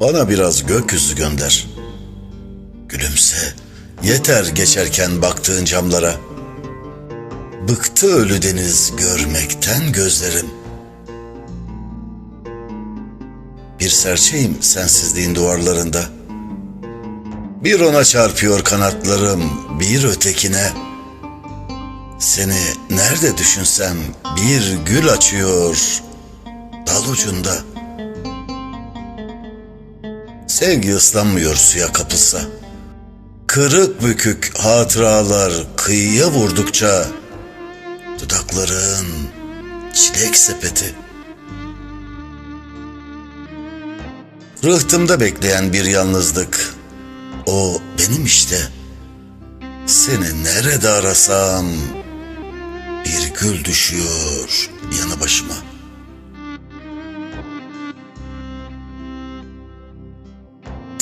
Bana biraz gökyüzü gönder. Gülümse, yeter geçerken baktığın camlara. Bıktı ölü deniz görmekten gözlerim. Bir serçeyim sensizliğin duvarlarında. Bir ona çarpıyor kanatlarım, bir ötekine. Seni nerede düşünsem bir gül açıyor dal ucunda. Sevgi ıslanmıyor suya kapılsa. Kırık bükük hatıralar kıyıya vurdukça dudakların çilek sepeti. Rıhtımda bekleyen bir yalnızlık. O benim işte. Seni nerede arasam bir gül düşüyor yanı başıma.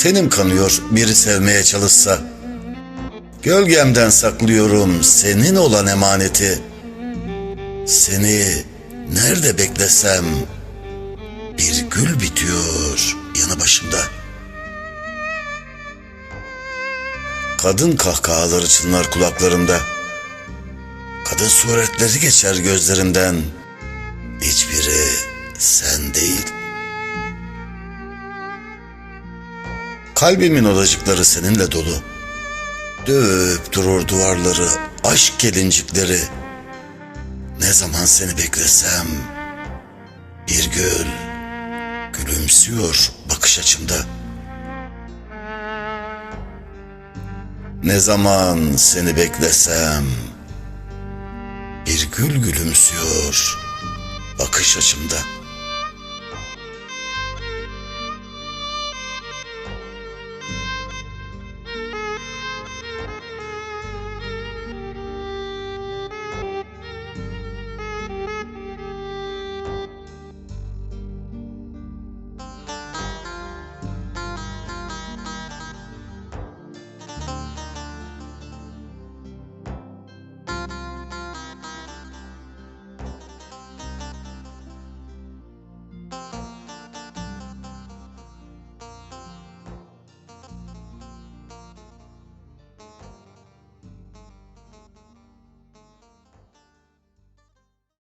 Tenim kanıyor biri sevmeye çalışsa. Gölgemden saklıyorum senin olan emaneti. Seni nerede beklesem bir gül bitiyor yanı başımda. Kadın kahkahaları çınlar kulaklarımda. Kadın suretleri geçer gözlerimden. Hiçbiri sen değil. Kalbimin odacıkları seninle dolu. Dövüp durur duvarları, aşk gelincikleri. Ne zaman seni beklesem bir gül gülümsüyor bakış açımda. Ne zaman seni beklesem bir gül gülümsüyor bakış açımda.